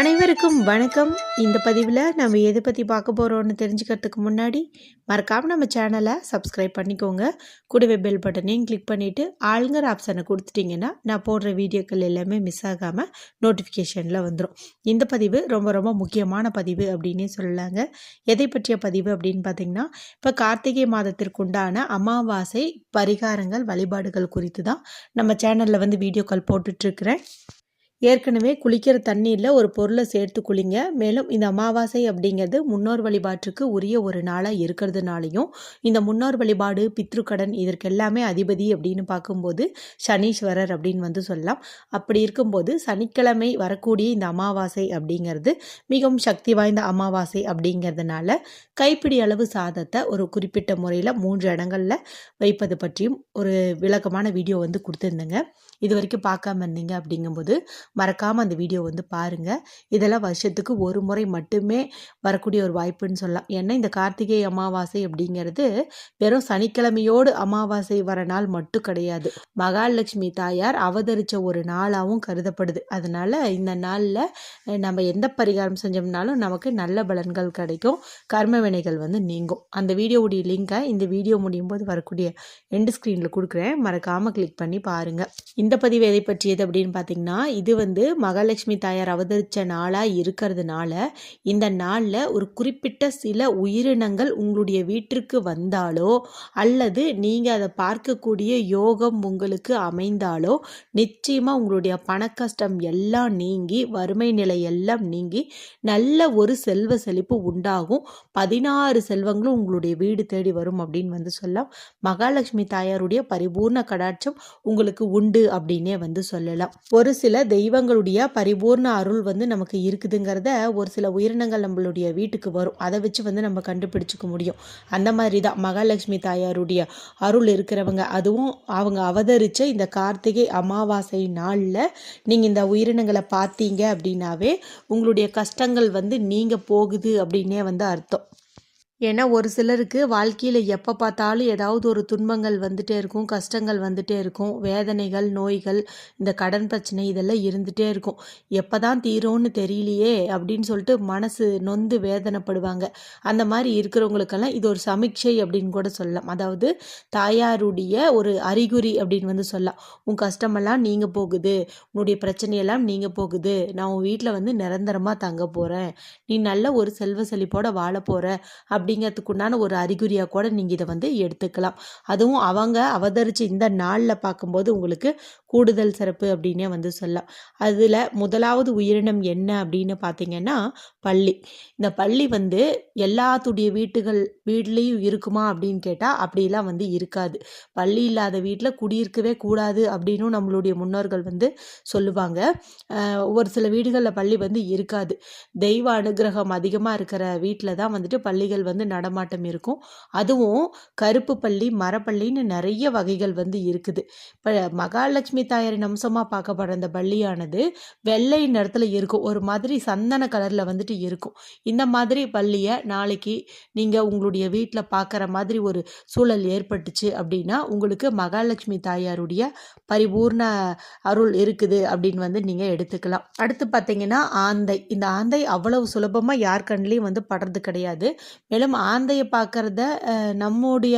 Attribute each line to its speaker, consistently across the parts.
Speaker 1: அனைவருக்கும் வணக்கம். இந்த பதிவில் நம்ம எதை பற்றி பார்க்க போகிறோம்னு தெரிஞ்சுக்கிறதுக்கு முன்னாடி மறக்காமல் நம்ம சேனலை சப்ஸ்கிரைப் பண்ணிக்கோங்க. கூடவே பெல் பட்டனையும் கிளிக் பண்ணிவிட்டு ஆளுங்கிற ஆப்ஷனை கொடுத்துட்டிங்கன்னா நான் போடுற வீடியோக்கள் எல்லாமே மிஸ் ஆகாமல் நோட்டிஃபிகேஷனில் வந்துடும் இந்த பதிவு ரொம்ப ரொம்ப முக்கியமான பதிவு அப்படின்னே சொல்லலாங்க. எதை பற்றிய பதிவு அப்படின்னு பார்த்திங்கன்னா இப்போ கார்த்திகை மாதத்திற்குண்டான அமாவாசை பரிகாரங்கள் வழிபாடுகள் குறித்து தான் நம்ம சேனலில் வந்து வீடியோக்கள் போட்டுட்ருக்கிறேன் ஏற்கனவே குளிக்கிற தண்ணீரில் ஒரு பொருளை சேர்த்து குளிங்க. மேலும் இந்த அமாவாசை அப்படிங்கிறது முன்னோர் வழிபாட்டுக்கு உரிய ஒரு நாளாக இருக்கிறதுனாலையும் இந்த முன்னோர் வழிபாடு பித்ருக்கடன் இதற்கு எல்லாமே அதிபதி அப்படின்னு பார்க்கும்போது சனீஸ்வரர் அப்படின்னு வந்து சொல்லலாம். அப்படி இருக்கும்போது சனிக்கிழமை வரக்கூடிய இந்த அமாவாசை அப்படிங்கிறது மிகவும் சக்தி வாய்ந்த அமாவாசை அப்படிங்கிறதுனால கைப்பிடி அளவு சாதத்தை ஒரு குறிப்பிட்ட முறையில் மூன்று இடங்களில் வைப்பது பற்றியும் ஒரு விளக்கமான வீடியோ வந்து கொடுத்துருந்தேங்க. இது வரைக்கும் பார்க்காம இருந்தீங்க அப்படிங்கும்போது மறக்காமல் அந்த வீடியோ வந்து பாருங்கள் இதெல்லாம் வருஷத்துக்கு ஒரு முறை மட்டுமே வரக்கூடிய ஒரு வாய்ப்புன்னு சொல்லலாம். ஏன்னா இந்த கார்த்திகை அமாவாசை அப்படிங்கிறது வெறும் சனிக்கிழமையோடு அமாவாசை வர நாள் மட்டும் கிடையாது. மகாலட்சுமி தாயார் அவதரித்த ஒரு நாளாகவும் கருதப்படுது. அதனால் இந்த நாளில் நம்ம எந்த பரிகாரம் செஞ்சோம்னாலும் நமக்கு நல்ல பலன்கள் கிடைக்கும். கர்ம வினைகள் வந்து நீங்கும். அந்த வீடியோவுடைய லிங்கை இந்த வீடியோ முடியும் போது வரக்கூடிய எண்டு ஸ்க்ரீனில் கொடுக்குறேன். மறக்காமல் கிளிக் பண்ணி பாருங்கள் இந்த பதிவு எதை பற்றியது அப்படின்னு பார்த்தீங்கன்னா இது வந்து மகாலட்சுமி தாயார் அவதரித்த நாளாக இருக்கிறதுனால இந்த நாளில் ஒரு குறிப்பிட்ட சில உயிரினங்கள் உங்களுடைய வீட்டிற்கு வந்தாலோ அல்லது நீங்கள் அதை பார்க்கக்கூடிய யோகம் உங்களுக்கு அமைந்தாலோ நிச்சயமாக உங்களுடைய பணக்கஷ்டம் எல்லாம் நீங்கி வறுமை நிலை எல்லாம் நீங்கி நல்ல ஒரு செல்வ செழிப்பு உண்டாகும். பதினாறு செல்வங்களும் உங்களுடைய வீடு தேடி வரும் அப்படின்னு வந்து சொல்லலாம். மகாலட்சுமி தாயாருடைய பரிபூர்ண கடாட்சம் உங்களுக்கு உண்டு அப்படின்னே வந்து சொல்லலாம். ஒரு சில தெய்வங்களுடைய பரிபூர்ண அருள் வந்து நமக்கு இருக்குதுங்கிறத ஒரு சில உயிரினங்கள் நம்மளுடைய வீட்டுக்கு வரும். அதை வச்சு வந்து நம்ம கண்டுபிடிச்சிக்க முடியும். அந்த மாதிரி தான் மகாலட்சுமி தாயாருடைய அருள் இருக்கிறவங்க. அதுவும் அவங்க அவதரித்த இந்த கார்த்திகை அமாவாசை நாளில் நீங்கள் இந்த உயிரினங்களை பார்த்தீங்க அப்படின்னாவே உங்களுடைய கஷ்டங்கள் வந்து நீங்கள் போகுது அப்படின்னே வந்து அர்த்தம். ஏன்னா ஒரு சிலருக்கு வாழ்க்கையில் எப்போ பார்த்தாலும் ஏதாவது ஒரு துன்பங்கள் வந்துகிட்டே இருக்கும் கஷ்டங்கள் வந்துகிட்டே இருக்கும் வேதனைகள் நோய்கள் இந்த கடன் பிரச்சனை இதெல்லாம் இருந்துகிட்டே இருக்கும். எப்போ தான் தீரும்னு தெரியலையே அப்படின்னு சொல்லிட்டு மனசு நொந்து வேதனைப்படுவாங்க. அந்த மாதிரி இருக்கிறவங்களுக்கெல்லாம் இது ஒரு சமீட்சை அப்படின்னு கூட சொல்லலாம். அதாவது தாயாருடைய ஒரு அறிகுறி அப்படின்னு வந்து சொல்லலாம். உன் கஷ்டமெல்லாம் நீங்கள் போகுது. உன்னுடைய பிரச்சனையெல்லாம் நீங்கள் போகுது. நான் உன் வீட்டில் வந்து நிரந்தரமாக தங்க போகிறேன் நீ நல்ல ஒரு செல்வ செழிப்போட வாழ போகிற அப்படி அப்படிங்கிறதுக்குண்டான ஒரு அறிகுறியாக கூட நீங்கள் இதை வந்து எடுத்துக்கலாம். அதுவும் அவங்க அவதரித்து இந்த நாளில் பார்க்கும்போது உங்களுக்கு கூடுதல் சிறப்பு அப்படின்னே வந்து சொல்லலாம். அதில் முதலாவது உயிரினம் என்ன அப்படின்னு பார்த்தீங்கன்னா பள்ளி. இந்த பள்ளி வந்து எல்லாத்துடைய வீட்டுகள் வீட்லேயும் இருக்குமா அப்படின்னு கேட்டால் அப்படிலாம் வந்து இருக்காது. பள்ளி இல்லாத வீட்டில் குடியிருக்கவே கூடாது அப்படின்னும் நம்மளுடைய முன்னோர்கள் வந்து சொல்லுவாங்க. ஒரு சில வீடுகளில் பள்ளி வந்து இருக்காது. தெய்வ அனுகிரகம் அதிகமாக இருக்கிற வீட்டில் தான் வந்துட்டு பள்ளிகள் வந்து வந்து நடமாட்டம் இருக்கும். அதுவும் கருப்பு பள்ளி மரப்பள்ளின்னு நிறைய வகைகள் வந்து இருக்குது. இப்போ மகாலட்சுமி தாயாரின் அம்சமாக பார்க்கப்படுற அந்த பள்ளியானது வெள்ளை நிறத்தில் இருக்கும். ஒரு மாதிரி சந்தன கலரில் வந்துட்டு இருக்கும். இந்த மாதிரி பள்ளியை நாளைக்கு நீங்கள் உங்களுடைய வீட்டில் பார்க்குற மாதிரி ஒரு சூழல் ஏற்பட்டுச்சு அப்படின்னா உங்களுக்கு மகாலட்சுமி தாயாருடைய பரிபூர்ண அருள் இருக்குது அப்படின்னு வந்து நீங்கள் எடுத்துக்கலாம். அடுத்து பார்த்தீங்கன்னா ஆந்தை. இந்த ஆந்தை அவ்வளவு சுலபமாக யார் கண்லேயும் வந்து படுறது கிடையாது. மேலும் ஆந்தையை பார்க்குறத நம்முடைய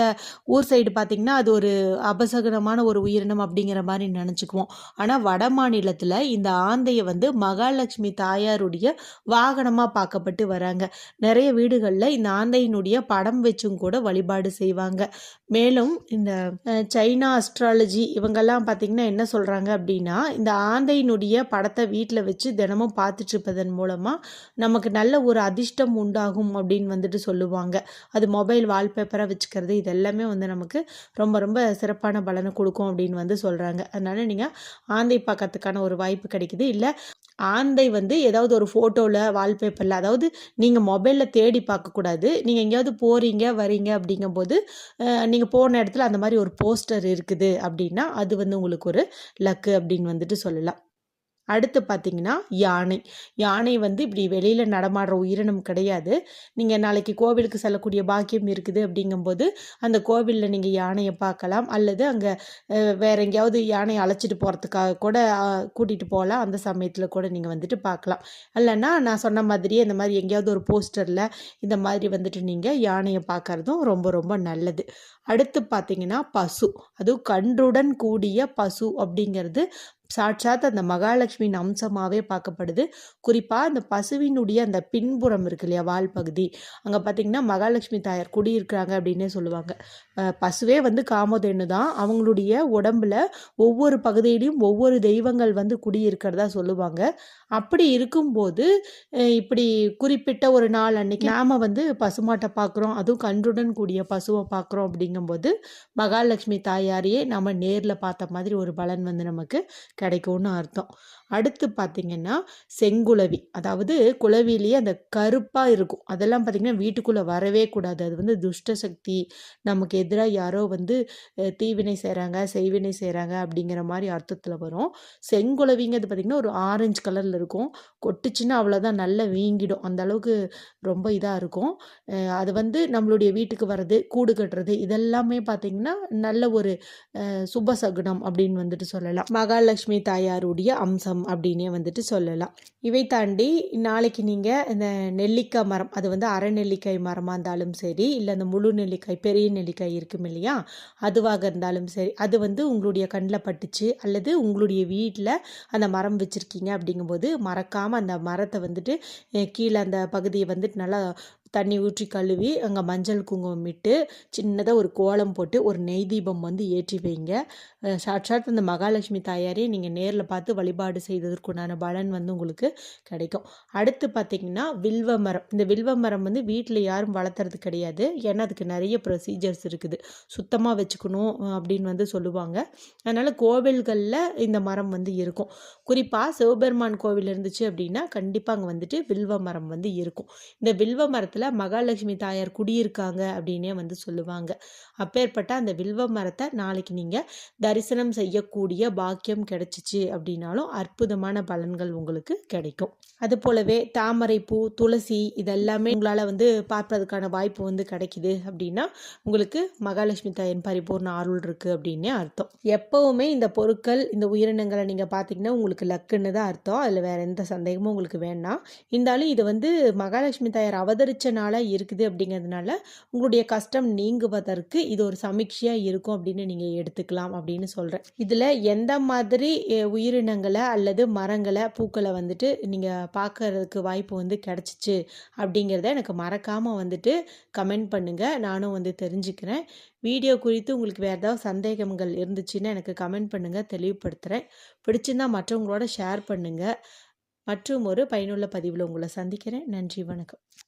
Speaker 1: ஊர் சைடு பார்த்திங்கன்னா அது ஒரு அபசகனமான ஒரு உயிரினம் அப்படிங்கிற மாதிரி நினச்சிக்குவோம். ஆனால் வட மாநிலத்தில் இந்த ஆந்தையை வந்து மகாலட்சுமி தாயாருடைய வாகனமாக பார்க்கப்பட்டு வராங்க. நிறைய வீடுகளில் இந்த ஆந்தையினுடைய படம் வச்சும் கூட வழிபாடு செய்வாங்க. மேலும் இந்த சைனா அஸ்ட்ராலஜி இவங்கெல்லாம் பார்த்திங்கன்னா என்ன சொல்கிறாங்க அப்படின்னா இந்த ஆந்தையினுடைய படத்தை வீட்டில் வச்சு தினமும் பார்த்துட்டு இருப்பதன் மூலமாக நமக்கு நல்ல ஒரு அதிர்ஷ்டம் உண்டாகும் அப்படின்னு வந்துட்டு சொல்லுவாங்க. சொல்லுவாங்க. அது மொபைல் வால்பேப்பராக வச்சுக்கிறது இது எல்லாமே வந்து நமக்கு ரொம்ப ரொம்ப சிறப்பான பலனை கொடுக்கும் அப்படின்னு வந்து சொல்கிறாங்க அதனால் நீங்கள் ஆந்தை பார்க்கறதுக்கான ஒரு வாய்ப்பு கிடைக்குது. இல்லை ஆந்தை வந்து ஏதாவது ஒரு ஃபோட்டோவில் வால்பேப்பரில் அதாவது நீங்கள் மொபைலில் தேடி பார்க்கக்கூடாது. நீங்கள் எங்கேயாவது போகிறீங்க வரீங்க அப்படிங்கும்போது நீங்கள் போன இடத்துல அந்த மாதிரி ஒரு போஸ்டர் இருக்குது அப்படின்னா அது வந்து உங்களுக்கு ஒரு லக்கு அப்படின்னு வந்துட்டு சொல்லலாம். அடுத்து பார்த்தீங்கன்னா யானை. யானை வந்து இப்படி வெளியில் நடமாடுற உயிரினம் கிடையாது. நீங்கள் நாளைக்கு கோவிலுக்கு செல்லக்கூடிய பாக்கியம் இருக்குது அப்படிங்கும்போது அந்த கோவிலில் நீங்கள் யானையை பார்க்கலாம். அல்லது அங்கே வேற எங்கேயாவது யானையை அழைச்சிட்டு போகிறதுக்காக கூட கூட்டிகிட்டு போகலாம். அந்த சமயத்தில் கூட நீங்கள் வந்துட்டு பார்க்கலாம். இல்லைன்னா நான் சொன்ன மாதிரியே இந்த மாதிரி எங்கேயாவது ஒரு போஸ்டரில் இந்த மாதிரி வந்துட்டு நீங்கள் யானையை பார்க்குறதும் ரொம்ப ரொம்ப நல்லது. அடுத்து பார்த்தீங்கன்னா பசு. அதுவும் கன்றுடன் கூடிய பசு அப்படிங்கிறது சாட்சாத் அந்த மகாலட்சுமியின் அம்சமாகவே பார்க்கப்படுது. குறிப்பாக அந்த பசுவினுடைய அந்த பின்புறம் இருக்கு இல்லையா வால் பகுதி. அங்கே பார்த்திங்கன்னா மகாலட்சுமி தாயார் குடியிருக்கிறாங்க அப்படின்னே சொல்லுவாங்க. பசுவே வந்து காமதேனு தான். அவங்களுடைய உடம்புல ஒவ்வொரு பகுதியிலையும் ஒவ்வொரு தெய்வங்கள் வந்து குடியிருக்கிறதா சொல்லுவாங்க. அப்படி இருக்கும்போது இப்படி குறிப்பிட்ட ஒரு நாள் அன்னைக்கு நாம் வந்து பசுமாட்டை பார்க்குறோம். அதுவும் கன்றுடன் கூடிய பசுவை பார்க்குறோம் அப்படிங்கும்போது மகாலட்சுமி தாயாரையே நம்ம நேரில் பார்த்த மாதிரி ஒரு பலன் வந்து நமக்கு கிடைக்கும்னு அர்த்தம். அடுத்து பார்த்திங்கன்னா செங்குளவி அதாவது குளவிலேயே அந்த கருப்பாக இருக்கும். அதெல்லாம் பார்த்திங்கன்னா வீட்டுக்குள்ளே வரவே கூடாது. அது வந்து துஷ்ட சக்தி நமக்கு எதிராக யாரோ வந்து தீவினை செய்கிறாங்க செய்வினை செய்கிறாங்க அப்படிங்கிற மாதிரி அர்த்தத்தில் வரும். செங்குளவிங்கிறது பார்த்திங்கன்னா ஒரு ஆரஞ்சு கலரில் இருக்கும். கொட்டுச்சுன்னா அவ்வளோதான் நல்லா வீங்கிடும். அந்த அளவுக்கு ரொம்ப இதாக இருக்கும். அது வந்து நம்மளுடைய வீட்டுக்கு வர்றது கூடு கட்டுறது இதெல்லாமே பார்த்திங்கன்னா நல்ல ஒரு சுபசகுனம் அப்படின்னு வந்துட்டு சொல்லலாம். மகாலட்சுமி தாயாருடைய அம்சம் அப்படின்னே வந்துட்டு சொல்லலாம். இவை தாண்டி நாளைக்கு நீங்கள் இந்த நெல்லிக்காய் மரம் அது வந்து அரை நெல்லிக்காய் மரமாக இருந்தாலும் சரி இல்லை அந்த முழு நெல்லிக்காய் பெரிய நெல்லிக்காய் இருக்கும் இல்லையா? அதுவாக இருந்தாலும் சரி அது வந்து உங்களுடைய கண்ணில் பட்டுச்சு அல்லது உங்களுடைய வீட்டில் அந்த மரம் வச்சுருக்கீங்க அப்படிங்கும்போது மறக்காமல் அந்த மரத்தை வந்துட்டு கீழே அந்த பகுதியை வந்துட்டு நல்லா தண்ணி ஊற்றி கழுவி அங்கே மஞ்சள் குங்குமம் இட்டு சின்னதாக ஒரு கோலம் போட்டு ஒரு நெய் தீபம் வந்து ஏற்றி வைங்க. சாட்சாத் அந்த மகாலட்சுமி தாயாரே நீங்கள் நேரில் பார்த்து வழிபாடு செய்ததற்குண்டான பலன் வந்து உங்களுக்கு கிடைக்கும். அடுத்து பார்த்திங்கன்னா வில்வ மரம். இந்த வில்வ மரம் வந்து வீட்டில் யாரும் வளர்த்துறது கிடையாது. ஏன்னா அதுக்கு நிறைய ப்ரொசீஜர்ஸ் இருக்குது. சுத்தமாக வச்சுக்கணும் அப்படின்னு வந்து சொல்லுவாங்க. அதனால் கோவில்களில் இந்த மரம் வந்து இருக்கும். குறிப்பாக சிவபெருமான் கோவில் இருந்துச்சு அப்படின்னா கண்டிப்பாக அங்கே வந்துட்டு வில்வ மரம் வந்து இருக்கும். இந்த வில்வ மரத்தில் மகாலட்சுமி தாயார் குடியிருக்காங்க அப்படின்னே வந்து சொல்லுவாங்க. அப்பேற்பட்ட அந்த வில்வ மரத்தை நாளைக்கு நீங்கள் தரிசனம் செய்யக்கூடிய பாக்கியம் கிடைச்சிச்சு அப்படின்னாலும் அற்புதமான பலன்கள் உங்களுக்கு கிடைக்கும். அது போலவே தாமரை பூ துளசி இதெல்லாமே உங்களால் வந்து பார்ப்பதற்கான வாய்ப்பு வந்து கிடைக்குது அப்படின்னா உங்களுக்கு மகாலட்சுமி தாயின் பரிபூர்ண அருள் இருக்குது அப்படின்னே அர்த்தம். எப்போவுமே இந்த பொருட்கள் இந்த உயிரினங்களை நீங்கள் பார்த்தீங்கன்னா உங்களுக்கு லக்குன்னு தான் அர்த்தம். அதில் வேறு எந்த சந்தேகமும் உங்களுக்கு வேண்டாம். இருந்தாலும் இது வந்து மகாலட்சுமி தாயார் அவதரிச்ச நாளாக இருக்குது அப்படிங்கிறதுனால உங்களுடைய கஷ்டம் நீங்குவதற்கு இது ஒரு சமீட்சையாக இருக்கும் அப்படின்னு நீங்கள் எடுத்துக்கலாம் அப்படின்னு சொல்கிறேன் இதில் எந்த மாதிரி உயிரினங்களை அல்லது மரங்களை பூக்களை வந்துட்டு நீங்கள் பார்க்கறதுக்கு வாய்ப்பு வந்து கிடச்சிச்சு அப்படிங்கிறத எனக்கு மறக்காமல் வந்துட்டு கமெண்ட் பண்ணுங்கள் நானும் வந்து தெரிஞ்சுக்கிறேன். வீடியோ குறித்து உங்களுக்கு வேறு ஏதாவது சந்தேகங்கள் இருந்துச்சுன்னா எனக்கு கமெண்ட் பண்ணுங்கள் தெளிவுபடுத்துகிறேன் பிடிச்சிருந்தால் மற்றவங்களோட ஷேர் பண்ணுங்கள் மற்றும் ஒரு பயனுள்ள பதிவில் உங்களை சந்திக்கிறேன். நன்றி வணக்கம்.